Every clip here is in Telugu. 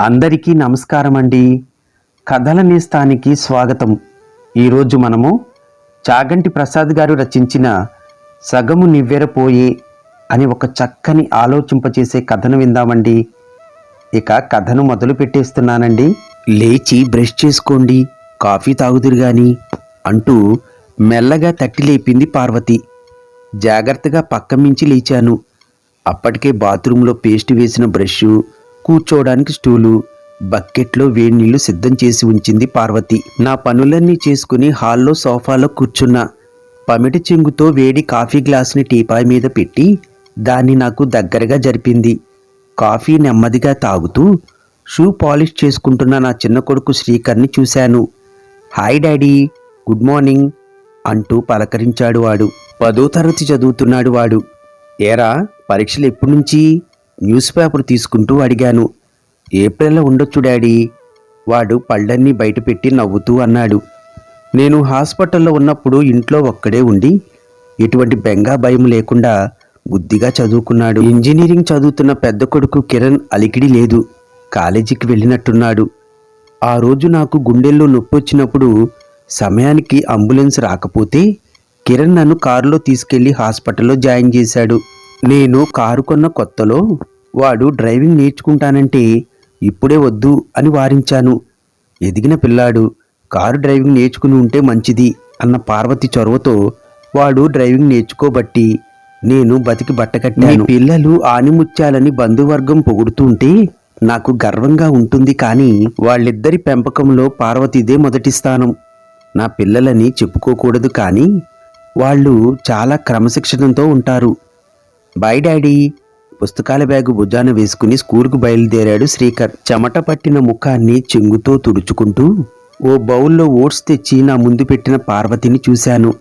అందరికీ నమస్కారం అండి కథల నేస్తానికి స్వాగతం. ఈరోజు మనము చాగంటి ప్రసాద్ గారు రచించిన సగము నివ్వెరపోయే అని ఒక చక్కని ఆలోచింపచేసే కథను విందామండి. ఇక కథను మొదలు పెట్టేస్తున్నానండి. లేచి బ్రష్ చేసుకోండి కాఫీ తాగుదురు గాని అంటూ మెల్లగా తట్టి లేపింది పార్వతి. జాగ్రత్తగా పక్క మించి లేచాను. అప్పటికే బాత్రూంలో పేస్ట్ వేసిన బ్రష్ కూర్చోవడానికి స్టూలు బకెట్లో వేడి నీళ్ళు సిద్ధం చేసి ఉంచింది పార్వతి. నా పనులన్నీ చేసుకుని హాల్లో సోఫాలో కూర్చున్నా. పమిటి చెంగుతో వేడి కాఫీ గ్లాసుని టీపాయ్ మీద పెట్టి దాన్ని నాకు దగ్గరగా జరిపింది. కాఫీ నెమ్మదిగా తాగుతూ షూ పాలిష్ చేసుకుంటున్న నా చిన్న కొడుకు శ్రీకర్ని చూశాను. హాయ్ డాడీ గుడ్ మార్నింగ్ అంటూ పలకరించాడు వాడు. పదో తరగతి చదువుతున్నాడు వాడు. ఏరా పరీక్షలు ఎప్పటి నుంచి? న్యూస్ పేపర్ తీసుకుంటూ అడిగాను. ఏప్రిల్లో ఉండొచ్చు డాడీ. వాడు పళ్ళన్నీ బయటపెట్టి నవ్వుతూ అన్నాడు. నేను హాస్పిటల్లో ఉన్నప్పుడు ఇంట్లో ఒక్కడే ఉండి ఎటువంటి బెంగా భయం లేకుండా బుద్ధిగా చదువుకున్నాడు. ఇంజనీరింగ్ చదువుతున్న పెద్ద కొడుకు కిరణ్ అలికిడి లేదు. కాలేజీకి వెళ్ళినట్టున్నాడు. ఆ రోజు నాకు గుండెల్లో నొప్పి వచ్చినప్పుడు సమయానికి అంబులెన్స్ రాకపోతే కిరణ్ నన్ను కారులో తీసుకెళ్ళి హాస్పిటల్లో జాయిన్ చేశాడు. నేను కారు కొన్న కొత్తలో వాడు డ్రైవింగ్ నేర్చుకుంటానంటే ఇప్పుడే వద్దు అని వారించాను. ఎదిగిన పిల్లాడు కారు డ్రైవింగ్ నేర్చుకుని ఉంటే మంచిది అన్న పార్వతి చొరవతో వాడు డ్రైవింగ్ నేర్చుకోబట్టి నేను బతికి బట్టకట్టాను పిల్లలు ఆనిముత్యాలని బంధువర్గం పొగుడుతుంటే నాకు గర్వంగా ఉంటుంది కానీ వాళ్ళిద్దరి పెంపకంలో పార్వతిదే మొదటి స్థానం. నా పిల్లలని చెప్పుకోకూడదు కానీ వాళ్ళు చాలా క్రమశిక్షణతో ఉంటారు. Bye daddy. పుస్తకాల బ్యాగు భుజాన వేసుకుని స్కూల్కు బయలుదేరాడు శ్రీకర్. చెమట పట్టిన ముఖాన్ని చెంగుతో తుడుచుకుంటూ ఓ బౌల్లో ఓట్స్ తెచ్చి నా ముందు పెట్టిన పార్వతిని చూశాను.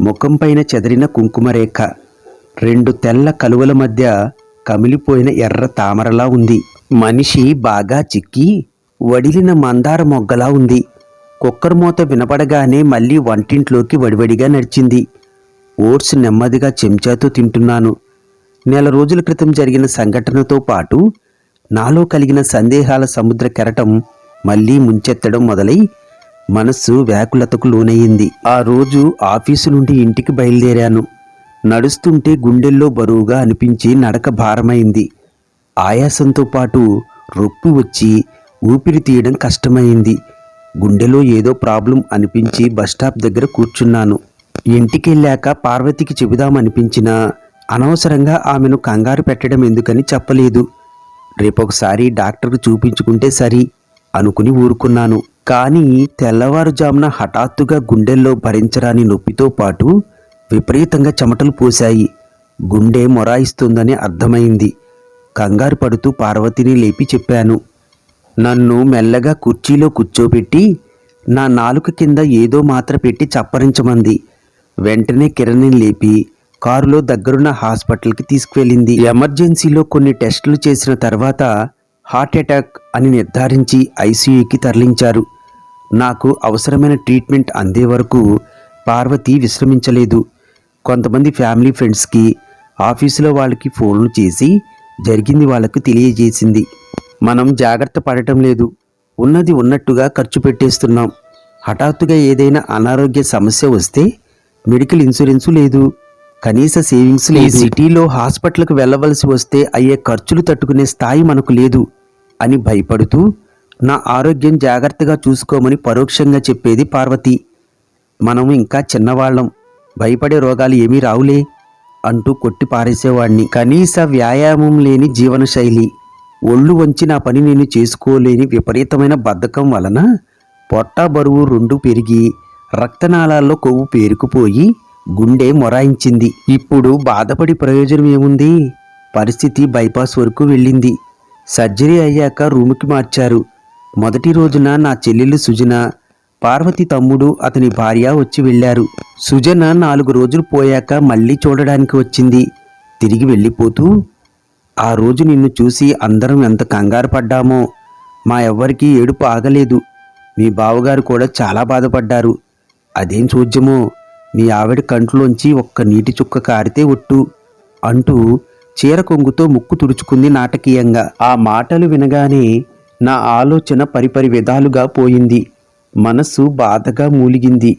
ముఖంపైన చెదిరిన చెదరిన కుంకుమరేఖ. రెండు తెల్ల కలువల మధ్య కమిలిపోయిన ఎర్ర తామరలా ఉంది. మనిషి బాగా చిక్కి వడిలిన మందార మొగ్గలా ఉంది. కుక్కర్ మూత వినపడగానే మళ్ళీ వంటింట్లోకి వడివడిగా నడిచింది. ఓట్స్ నెమ్మదిగా చెంచాతో తింటున్నాను. నెల రోజుల క్రితం జరిగిన సంఘటనతో పాటు నాలో కలిగిన సందేహాల సముద్ర కెరటం మళ్ళీ ముంచెత్తడం మొదలై మనస్సు వ్యాకులతకు లోనయ్యింది. ఆ రోజు ఆఫీసు నుండి ఇంటికి బయలుదేరాను. నడుస్తుంటే గుండెల్లో బరువుగా అనిపించి నడక భారమైంది. ఆయాసంతో పాటు రొప్పి వచ్చి ఊపిరి తీయడం కష్టమైంది. గుండెలో ఏదో ప్రాబ్లం అనిపించి బస్టాప్ దగ్గర కూర్చున్నాను. ఇంటికెళ్ళాక పార్వతికి చెబుదామనిపించినా అనవసరంగా ఆమెను కంగారు పెట్టడం ఎందుకని చెప్పలేదు. రేపొకసారి డాక్టర్ చూపించుకుంటే సరి అనుకుని ఊరుకున్నాను. కానీ తెల్లవారుజామున హఠాత్తుగా గుండెల్లో భరించరాని నొప్పితో పాటు విపరీతంగా చెమటలు పోశాయి. గుండె మొరాయిస్తుందని అర్థమైంది. కంగారు పడుతూ పార్వతిని లేపి చెప్పాను. నన్ను మెల్లగా కుర్చీలో కూర్చోబెట్టి నా నాలుక కింద ఏదో మాత్ర పెట్టి చప్పరించమంది. వెంటనే కిరణ్ని లేపి కారులో దగ్గరున్న హాస్పిటల్కి తీసుకువెళ్ళింది. ఎమర్జెన్సీలో కొన్ని టెస్టులు చేసిన తర్వాత హార్ట్ అటాక్ అని నిర్ధారించి ఐసీయూకి తరలించారు. నాకు అవసరమైన ట్రీట్మెంట్ అందే వరకు పార్వతి విశ్రమించలేదు. కొంతమంది ఫ్యామిలీ ఫ్రెండ్స్కి ఆఫీసులో వాళ్ళకి ఫోన్లు చేసి జరిగింది వాళ్ళకు తెలియజేసింది. మనం జాగ్రత్త పడటం లేదు. ఉన్నది ఉన్నట్టుగా ఖర్చు పెట్టేస్తున్నాం. హఠాత్తుగా ఏదైనా అనారోగ్య సమస్య వస్తే మెడికల్ ఇన్సూరెన్సు లేదు. కనీస సేవింగ్స్ లేదు. సిటీలో హాస్పిటల్కి వెళ్ళవలసి వస్తే అయ్యే ఖర్చులు తట్టుకునే స్థాయి మనకు లేదు అని భయపడుతూ నా ఆరోగ్యం జాగ్రత్తగా చూసుకోమని పరోక్షంగా చెప్పేది పార్వతి. మనం ఇంకా చిన్నవాళ్ళం. భయపడే రోగాలు ఏమీ రావులే అంటూ కొట్టి పారేసేవాణ్ణి. కనీస వ్యాయామం లేని జీవనశైలి. ఒళ్ళు వంచి నా పని నేను చేసుకోలేని విపరీతమైన బద్ధకం వలన పొట్ట బరువు రెండు పెరిగి రక్తనాళాల్లో కొవ్వు పేరుకుపోయి గుండె మొరాయించింది. ఇప్పుడు బాధపడి ప్రయోజనం ఏముంది? పరిస్థితి బైపాస్ వరకు వెళ్ళింది. సర్జరీ అయ్యాక రూముకి మార్చారు. మొదటి రోజున నా చెల్లెలు సుజన పార్వతి తమ్ముడు అతని భార్య వచ్చి వెళ్ళారు. సుజన నాలుగు రోజులు పోయాక మళ్ళీ చూడడానికి వచ్చింది. తిరిగి వెళ్ళిపోతూ ఆ రోజు నిన్ను చూసి అందరం ఎంత కంగారు పడ్డామో మా ఎవ్వరికీ ఏడుపు ఆగలేదు. మీ బావగారు కూడా చాలా బాధపడ్డారు. అదేం చూద్యమో మీ ఆవిడ కంట్లోంచి ఒక్క నీటి చుక్క కారితే ఒట్టు అంటూ చీర కొంగుతో ముక్కు తుడుచుకుంది నాటకీయంగా. ఆ మాటలు వినగానే నా ఆలోచన పరిపరి విధాలుగా పోయింది. మనస్సు బాధగా మూలిగింది.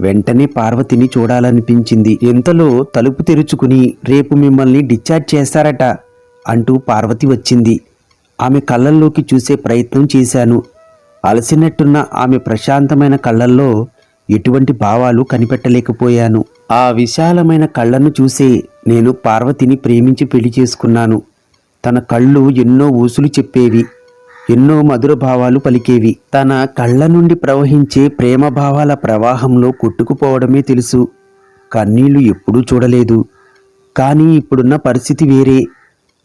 వెంటనే పార్వతిని చూడాలనిపించింది. ఇంతలో తలుపు తెరుచుకుని రేపు మిమ్మల్ని డిశ్చార్జ్ చేస్తారట అంటూ పార్వతి వచ్చింది. ఆమె కళ్ళల్లోకి చూసే ప్రయత్నం చేశాను. అలసినట్టున్న ఆమె ప్రశాంతమైన కళ్ళల్లో ఎటువంటి భావాలు కనిపెట్టలేకపోయాను. ఆ విశాలమైన కళ్ళను చూసే నేను పార్వతిని ప్రేమించి పెళ్ళి చేసుకున్నాను. తన కళ్ళు ఎన్నో ఊసులు చెప్పేవి ఎన్నో మధుర భావాలు పలికేవి. తన కళ్ళ నుండి ప్రవహించే ప్రేమ భావాల ప్రవాహంలో కొట్టుకుపోవడమే తెలుసు. కన్నీళ్ళు ఎప్పుడూ చూడలేదు. కానీ ఇప్పుడున్న పరిస్థితి వేరే.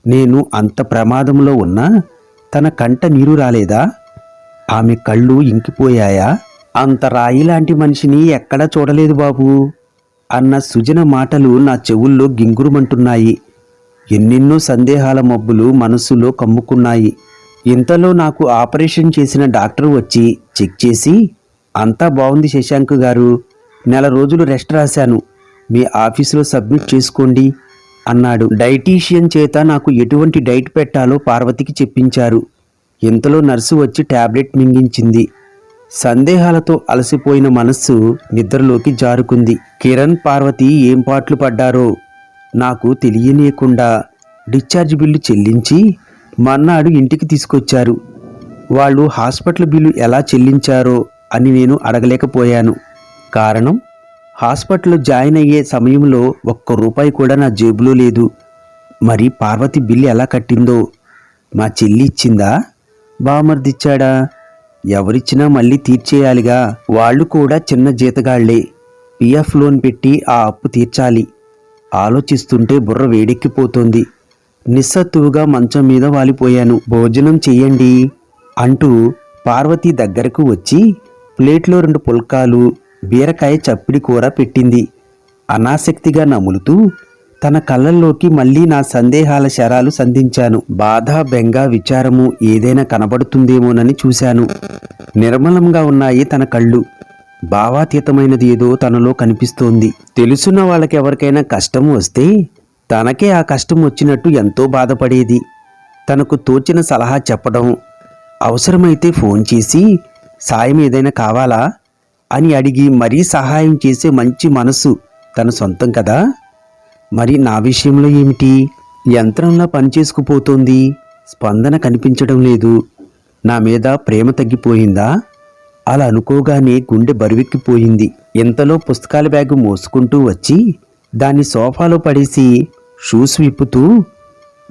నేను అంత ప్రమాదంలో ఉన్నా? తన కంట నీరు రాలేదా? ఆమె కళ్ళు ఇంకిపోయాయా? అంత రాయి లాంటి మనిషిని ఎక్కడా చూడలేదు బాబు. అన్న సుజన మాటలు నా చెవుల్లో గింగురుమంటున్నాయి. ఎన్నెన్నో సందేహాల మబ్బులు మనస్సులో కమ్ముకున్నాయి. ఇంతలో నాకు ఆపరేషన్ చేసిన డాక్టర్ వచ్చి చెక్ చేసి అంతా బాగుంది శశాంక్ గారు. నెల రోజులు రెస్ట్ రాశాను. మీ ఆఫీసులో సబ్మిట్ చేసుకోండి అన్నాడు. డైటీషియన్ చేత నాకు ఎటువంటి డైట్ పెట్టాలో పార్వతికి చెప్పించారు. ఇంతలో నర్సు వచ్చి టాబ్లెట్ మింగించింది. సందేహాలతో అలసిపోయిన మనస్సు నిద్రలోకి జారుకుంది. కిరణ్ పార్వతి ఏం పాట్లు పడ్డారో నాకు తెలియనీయకుండా డిశ్చార్జ్ బిల్లు చెల్లించి మర్నాడు ఇంటికి తీసుకొచ్చారు. వాళ్ళు హాస్పిటల్ బిల్లు ఎలా చెల్లించారో అని నేను అడగలేకపోయాను. కారణం? హాస్పిటల్లో జాయిన్ అయ్యే సమయంలో ఒక్క రూపాయి కూడా నా జేబులో లేదు. మరి పార్వతి బిల్లు ఎలా కట్టిందో? మా చెల్లి ఇచ్చిందా? బామర్దిచ్చాడా? ఎవరిచ్చినా మళ్ళీ తీర్చేయాలిగా. వాళ్ళు కూడా చిన్న జీతగాళ్ళే. పిఎఫ్ లోన్ పెట్టి ఆ అప్పు తీర్చాలి. ఆలోచిస్తుంటే బుర్ర వేడెక్కిపోతోంది. నిస్సత్తువుగా మంచం మీద వాలిపోయాను. భోజనం చెయ్యండి అంటూ పార్వతి దగ్గరకు వచ్చి ప్లేట్లో రెండు పుల్కాలు బీరకాయ చప్పిడి కూర పెట్టింది. అనాసక్తిగా నములుతూ తన కళ్ళల్లోకి మళ్ళీ నా సందేహాల శరాలు సంధించాను. బాధ బెంగ విచారము ఏదైనా కనబడుతుందేమోనని చూశాను. నిర్మలంగా ఉన్నాయి తన కళ్ళు. భావాతీతమైనది ఏదో తనలో కనిపిస్తోంది. తెలుసున్న వాళ్ళకెవరికైనా కష్టం వస్తే తనకే ఆ కష్టం వచ్చినట్టు ఎంతో బాధపడేది. తనకు తోచిన సలహా చెప్పడం అవసరమైతే ఫోన్ చేసి సాయం ఏదైనా కావాలా అని అడిగి మరీ సహాయం చేసే మంచి మనసు తన సొంతం కదా? మరి నా విషయంలో ఏమిటి? యంత్రంలా పనిచేసుకుపోతోంది. స్పందన కనిపించడం లేదు. నా మీద ప్రేమ తగ్గిపోయిందా? అలా అనుకోగానే గుండె బరువెక్కిపోయింది. ఇంతలో పుస్తకాల బ్యాగు మోసుకుంటూ వచ్చి దాన్ని సోఫాలో పడేసి షూస్ విప్పుతూ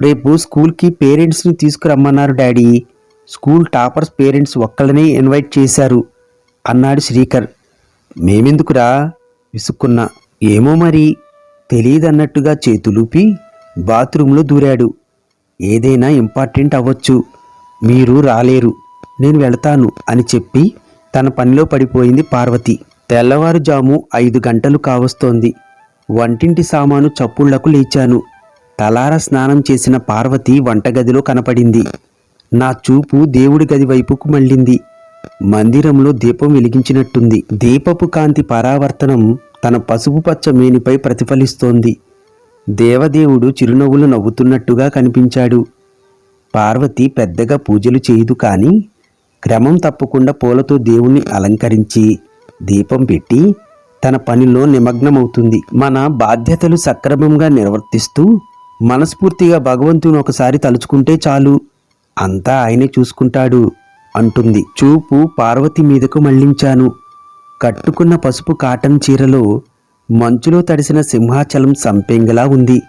రేపు స్కూల్కి పేరెంట్స్ని తీసుకురమ్మన్నారు డాడీ. స్కూల్ టాపర్స్ పేరెంట్స్ ఒక్కళ్ళనే ఇన్వైట్ చేశారు అన్నాడు శ్రీకర్. మేమెందుకురా? విసుక్కున్నా. ఏమో మరి. తెలియదన్నట్టుగా చేతులూపి బాత్రూంలో దూరాడు. ఏదైనా ఇంపార్టెంట్ అవ్వచ్చు. మీరు రాలేరు. నేను వెళతాను అని చెప్పి తన పనిలో పడిపోయింది పార్వతి. తెల్లవారుజాము ఐదు గంటలు కావస్తోంది. వంటింటి సామాను చప్పుళ్ళకు లేచాను. తలార స్నానం చేసిన పార్వతి వంటగదిలో కనపడింది. నా చూపు దేవుడి గది వైపుకు మళ్ళింది. మందిరంలో దీపం వెలిగించినట్టుంది. దీపపు కాంతి పరావర్తనం తన పసుపు పచ్చ మేనిపై ప్రతిఫలిస్తోంది. దేవదేవుడు చిరునవ్వులు నవ్వుతున్నట్టుగా కనిపించాడు. పార్వతి పెద్దగా పూజలు చేయదు కానీ క్రమం తప్పకుండా పూలతో దేవుణ్ణి అలంకరించి దీపం పెట్టి తన పనిలో నిమగ్నమవుతుంది. మన బాధ్యతలు సక్రమంగా నిర్వర్తిస్తూ మనస్ఫూర్తిగా భగవంతుని ఒకసారి తలుచుకుంటే చాలు. అంతా ఆయనే చూసుకుంటాడు అంటుంది. చూపు పార్వతి మీదకు మళ్ళించాను కట్టుకున్న పసుపు కాటన్ చీరలో మంచులో తడిసిన సింహాచలం సంపెంగలా ఉంది.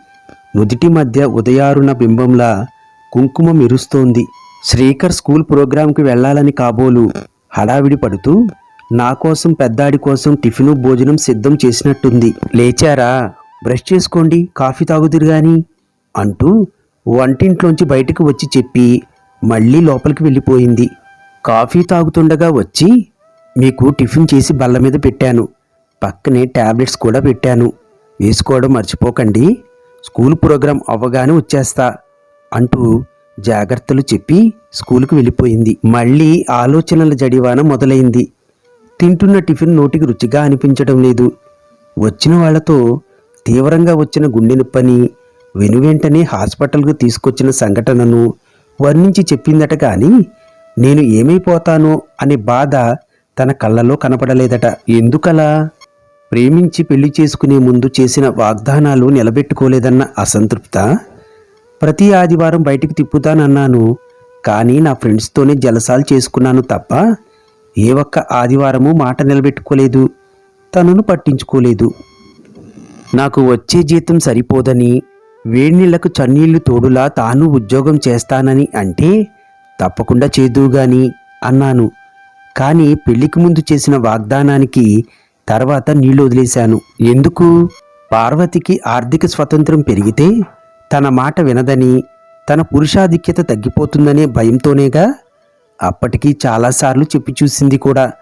నుదిటి మధ్య ఉదయారుణ బింబంలా కుంకుమ మెరుస్తోంది శ్రీకర్ స్కూల్ ప్రోగ్రాంకి వెళ్ళాలని కాబోలు. హడావిడి పడుతూ నా కోసం పెద్దాడి కోసం టిఫిను భోజనం సిద్ధం చేసినట్టుంది. లేచారా? బ్రష్ చేసుకోండి కాఫీ తాగుదురు గాని అంటూ వంటింట్లోంచి బయటకు వచ్చి చెప్పి మళ్ళీ లోపలికి వెళ్ళిపోయింది. కాఫీ తాగుతుండగా వచ్చి మీకు టిఫిన్ చేసి బల్ల మీద పెట్టాను. పక్కనే ట్యాబ్లెట్స్ కూడా పెట్టాను. వేసుకోవడం మర్చిపోకండి. స్కూల్ ప్రోగ్రాం అవ్వగానే వచ్చేస్తా అంటూ జాగ్రత్తలు చెప్పి స్కూలుకు వెళ్ళిపోయింది. మళ్ళీ ఆలోచనల జడివాన మొదలైంది. తింటున్న టిఫిన్ నోటికి రుచిగా అనిపించడం లేదు. వచ్చిన వాళ్ళతో తీవ్రంగా వచ్చిన గుండె నొప్పని వెనువెంటనే హాస్పిటల్కు తీసుకొచ్చిన సంఘటనను వర్ణించి చెప్పిందట కానీ నేను ఏమైపోతానో అనే బాధ తన కళ్ళలో కనపడలేదట. ఎందుకలా? ప్రేమించి పెళ్ళి చేసుకునే ముందు చేసిన వాగ్దానాలు నిలబెట్టుకోలేదన్న అసంతృప్త? ప్రతి ఆదివారం బయటికి తిప్పుతానన్నాను. కానీ నా ఫ్రెండ్స్తోనే జలసాలు చేసుకున్నాను తప్ప ఏ ఒక్క ఆదివారము మాట నిలబెట్టుకోలేదు. తనను పట్టించుకోలేదు. నాకు వచ్చే జీతం సరిపోదని వేడినీళ్ళకు చన్నీళ్ళు తోడులా తాను ఉద్యోగం చేస్తానని అంటే తప్పకుండా చేదువుగాని అన్నాను. కానీ పెళ్ళికి ముందు చేసిన వాగ్దానానికి తర్వాత నీళ్ళు వదిలేశాను. ఎందుకు? పార్వతికి ఆర్థిక స్వతంత్రం పెరిగితే తన మాట వినదని తన పురుషాధిక్యత తగ్గిపోతుందనే భయంతోనేగా? అప్పటికి చాలాసార్లు చెప్పి చూసింది కూడా.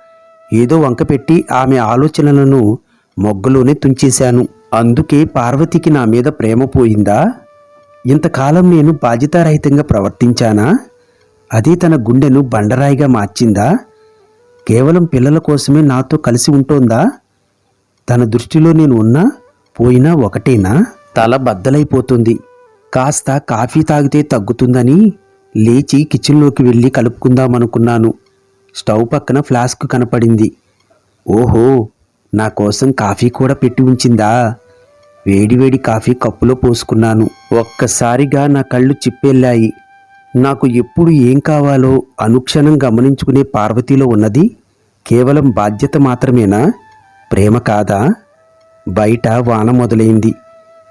ఏదో వంకపెట్టి ఆమె ఆలోచనలను మొగ్గలోనే తుంచేశాను. అందుకే పార్వతికి నా మీద ప్రేమ పోయిందా? ఇంతకాలం నేను బాధ్యతారహితంగా ప్రవర్తించానా? అది తన గుండెను బండరాయిగా మార్చిందా? కేవలం పిల్లల కోసమే నాతో కలిసి ఉంటోందా? తన దృష్టిలో నేను ఉన్నా పోయినా ఒకటేనా? తల బద్దలైపోతుంది. కాస్త కాఫీ తాగితే తగ్గుతుందని లేచి కిచెన్లోకి వెళ్ళి కలుపుకుందామనుకున్నాను. స్టవ్ పక్కన ఫ్లాస్క్ కనపడింది. ఓహో నా కోసం కాఫీ కూడా పెట్టి ఉంచిందా? వేడివేడి కాఫీ కప్పులో పోసుకున్నాను. ఒక్కసారిగా నా కళ్ళు చిప్పెళ్ళాయి. నాకు ఎప్పుడు ఏం కావాలో అనుక్షణం గమనించుకునే పార్వతిలో ఉన్నది కేవలం బాధ్యత మాత్రమేనా? ప్రేమ కాదా? బయట వాన మొదలైంది.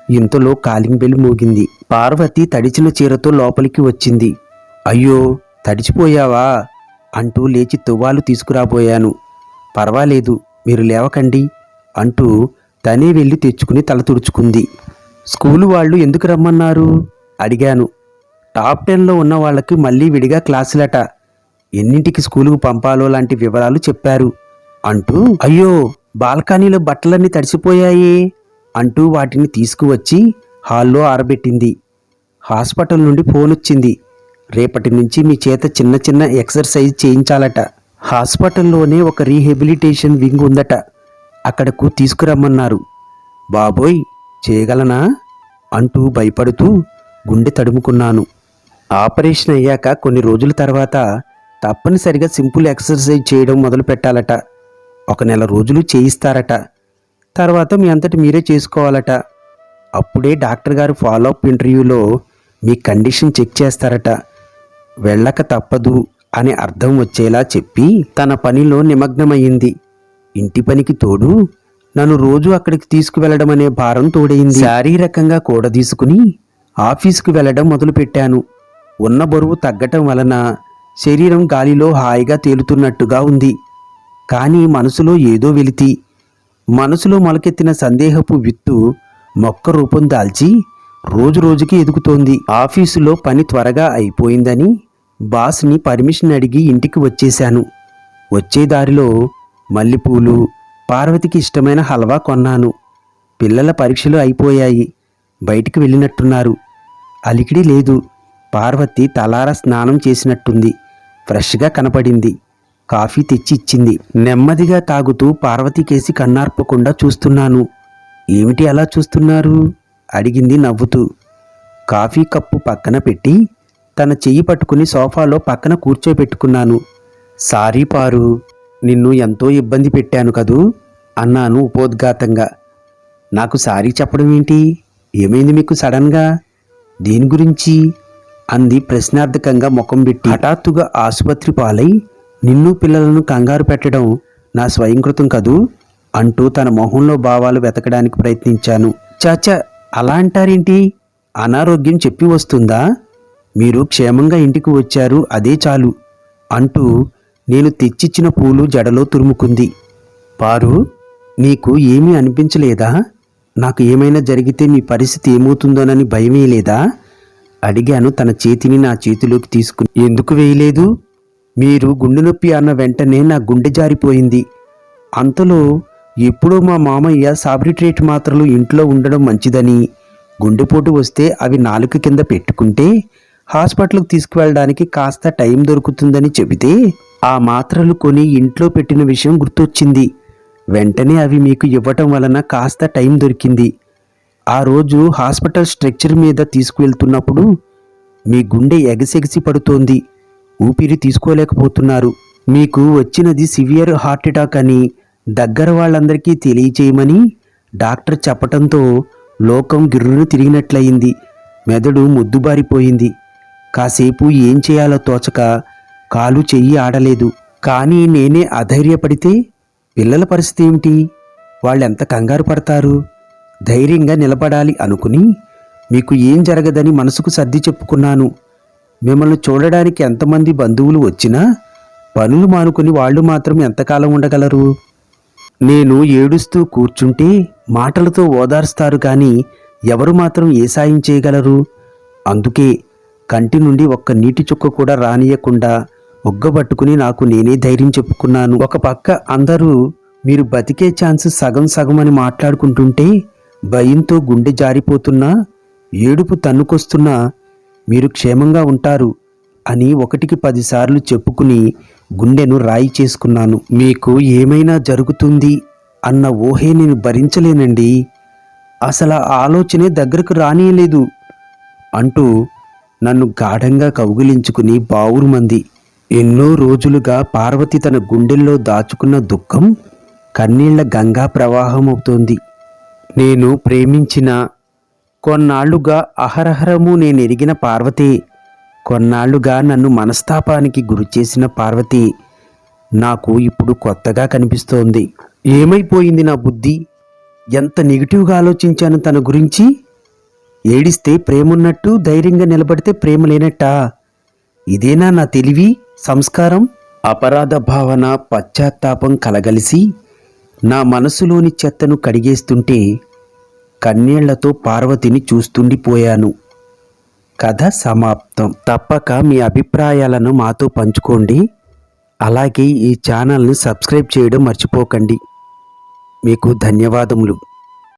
ఇంతలో కాలింగ్ బెల్ మోగింది. పార్వతి తడిచిన చీరతో లోపలికి వచ్చింది. అయ్యో తడిచిపోయావా? అంటూ లేచి తువ్వాలు తీసుకురాబోయాను. పర్వాలేదు మీరు లేవకండి అంటూ తనే వెళ్ళి తెచ్చుకుని తల తుడుచుకుంది. స్కూలు వాళ్ళు ఎందుకు రమ్మన్నారు? అడిగాను. టాప్ టెన్లో ఉన్న వాళ్ళకి మళ్ళీ విడిగా క్లాసులట. ఎన్నింటికి స్కూలుకు పంపాలో లాంటి వివరాలు చెప్పారు. అంటూ అయ్యో బాల్కనీలో బట్టలన్నీ తడిసిపోయాయి అంటూ వాటిని తీసుకువచ్చి హాల్లో ఆరబెట్టింది. హాస్పిటల్ నుండి ఫోన్ వచ్చింది రేపటి నుంచి మీ చేత చిన్న చిన్న ఎక్సర్సైజ్ చేయించాలట. హాస్పిటల్లోనే ఒక రీహెబిలిటేషన్ వింగ్ ఉందట. అక్కడకు తీసుకురమ్మన్నారు. బాబోయ్ చేయగలనా? అంటూ భయపడుతూ గుండె తడుముకున్నాను. ఆపరేషన్ అయ్యాక కొన్ని రోజుల తర్వాత తప్పనిసరిగా సింపుల్ ఎక్సర్సైజ్ చేయడం మొదలు పెట్టాలట. ఒక నెల రోజులు చేయిస్తారట. తర్వాత మీ అంతటి మీరే చేసుకోవాలట. అప్పుడే డాక్టర్ గారు ఫాలోఅప్ ఇంటర్వ్యూలో మీ కండిషన్ చెక్ చేస్తారట. వెళ్ళక తప్పదు అని అర్థం వచ్చేలా చెప్పి తన పనిలో నిమగ్నమయ్యింది. ఇంటి పనికి తోడు నన్ను రోజు అక్కడికి తీసుకువెళ్ళడం అనే భారం తోడైంది. శారీరకంగా కూడా తీసుకుని ఆఫీసుకు వెళ్ళడం మొదలుపెట్టాను. ఉన్న బరువు తగ్గటం వలన శరీరం గాలిలో హాయిగా తేలుతున్నట్టుగా ఉంది. కానీ మనసులో ఏదో వెలితి. మనసులో మొలకెత్తిన సందేహపు విత్తు మొక్క రూపం దాల్చి రోజు రోజుకి ఎదుగుతోంది. ఆఫీసులో పని త్వరగా అయిపోయిందని బాస్ని పర్మిషన్ అడిగి ఇంటికి వచ్చేశాను. వచ్చే దారిలో మల్లెపూలు పార్వతికి ఇష్టమైన హల్వా కొన్నాను. పిల్లల పరీక్షలు అయిపోయాయి. బయటికి వెళ్ళినట్టున్నారు. అలికిడి లేదు. పార్వతి తలార స్నానం చేసినట్టుంది. ఫ్రెష్గా కనపడింది. కాఫీ తెచ్చి ఇచ్చింది నెమ్మదిగా తాగుతూ పార్వతికేసి కన్నార్పకుండా చూస్తున్నాను. ఏమిటి అలా చూస్తున్నారు? అడిగింది నవ్వుతూ. కాఫీ కప్పు పక్కన పెట్టి తన చెయ్యి పట్టుకుని సోఫాలో పక్కన కూర్చోబెట్టుకున్నాను. సారీ పారు నిన్ను ఎంతో ఇబ్బంది పెట్టాను కదూ? అన్నాను ఉపోద్ఘాతంగా. నాకు సారీ చెప్పడం ఏంటి ఏమైంది మీకు సడన్గా? దేని గురించి? అంది ప్రశ్నార్థకంగా ముఖం పెట్టి. హఠాత్తుగా ఆసుపత్రి పాలై నిన్ను పిల్లలను కంగారు పెట్టడం నా స్వయంకృతం కదూ? అంటూ తన మొహంలో భావాలు వెతకడానికి ప్రయత్నించాను. చాచా అలా అంటారేంటి అనారోగ్యం చెప్పి వస్తుందా? మీరు క్షేమంగా ఇంటికి వచ్చారు అదే చాలు అంటూ నేను తెచ్చిచ్చిన పూలు జడలో తురుముకుంది. పారు నీకు ఏమీ అనిపించలేదా? నాకు ఏమైనా జరిగితే మీ పరిస్థితి ఏమవుతుందోనని భయమే లేదా అడిగాను తన చేతిని నా చేతిలోకి తీసుకుని ఎందుకు వేయలేదు? మీరు గుండె నొప్పి అన్న వెంటనే నా గుండె జారిపోయింది. అంతలో ఎప్పుడో మా మామయ్య సాబ్రిట్రేట్ మాత్రలు ఇంట్లో ఉండడం మంచిదని గుండెపోటు వస్తే అవి నాలుక కింద పెట్టుకుంటే హాస్పిటల్కి తీసుకువెళ్ళడానికి కాస్త టైం దొరుకుతుందని చెబితే ఆ మాత్రలు కొని ఇంట్లో పెట్టిన విషయం గుర్తొచ్చింది. వెంటనే అవి మీకు ఇవ్వటం వలన కాస్త టైం దొరికింది. ఆ రోజు హాస్పిటల్ స్ట్రక్చర్ మీద తీసుకువెళ్తున్నప్పుడు మీ గుండె ఎగసెగసి పడుతోంది. ఊపిరి తీసుకోలేకపోతున్నారు. మీకు వచ్చినది సివియర్ హార్ట్ అటాక్ అని దగ్గర వాళ్ళందరికీ తెలియచేయమని డాక్టర్ చెప్పటంతో లోకం గిర్రును తిరిగినట్లయింది. మెదడు ముద్దుబారిపోయింది. కాసేపు ఏం చేయాలో తోచక కాలు చెయ్యి ఆడలేదు. కానీ నేనే అధైర్యపడితే పిల్లల పరిస్థితి ఏమిటి? వాళ్ళెంత కంగారు పడతారు? ధైర్యంగా నిలబడాలి అనుకుని మీకు ఏం జరగదని మనసుకు సర్ది చెప్పుకున్నాను. మిమ్మల్ని చూడడానికి ఎంతమంది బంధువులు వచ్చినా పనులు మానుకుని వాళ్ళు మాత్రం ఎంతకాలం ఉండగలరు? నేను ఏడుస్తూ కూర్చుంటే మాటలతో ఓదార్స్తారు కానీ ఎవరు మాత్రం ఏ సాయం చేయగలరు? అందుకే కంటి నుండి ఒక్క నీటి చుక్క కూడా రానియకుండా ఒగ్గబట్టుకుని నాకు నేనే ధైర్యం చెప్పుకున్నాను. ఒక పక్క అందరూ మీరు బతికే ఛాన్స్ సగం సగం అని మాట్లాడుకుంటుంటే భయంతో గుండె జారిపోతున్నా ఏడుపు తన్నుకొస్తున్నా మీరు క్షేమంగా ఉంటారు అని ఒకటికి పదిసార్లు చెప్పుకుని గుండెను రాయి చేసుకున్నాను. మీకు ఏమైనా జరుగుతుంది అన్న ఊహే నేను భరించలేనండి. అసలు ఆ ఆలోచనే దగ్గరకు రానియలేదు అంటూ నన్ను గాఢంగా కౌగిలించుకుని బావురుమంది. ఎన్నో రోజులుగా పార్వతి తన గుండెల్లో దాచుకున్న దుఃఖం కన్నీళ్ళ గంగా ప్రవాహం అవుతోంది నేను ప్రేమించిన కొన్నాళ్ళుగా అహరహరము నేను ఎరిగిన పార్వతి. కొన్నాళ్ళుగా నన్ను మనస్తాపానికి గురిచేసిన పార్వతి నాకు ఇప్పుడు కొత్తగా కనిపిస్తోంది. ఏమైపోయింది నా బుద్ధి? ఎంత నెగిటివ్గా ఆలోచించాను తన గురించి? ఏడిస్తే ప్రేమున్నట్టు ధైర్యంగా నిలబడితే ప్రేమ లేనట్టా? ఇదేనా నా తెలివి సంస్కారం? అపరాధ భావన పశ్చాత్తాపం కలగలిసి నా మనసులోని చెత్తను కడిగేస్తుంటే కన్నీళ్ళతో పార్వతిని చూస్తుండిపోయాను. కథ సమాప్తం. తప్పక మీ అభిప్రాయాలను మాతో పంచుకోండి. అలాగే ఈ ఛానల్ని సబ్స్క్రైబ్ చేయడం మర్చిపోకండి. మీకు ధన్యవాదములు.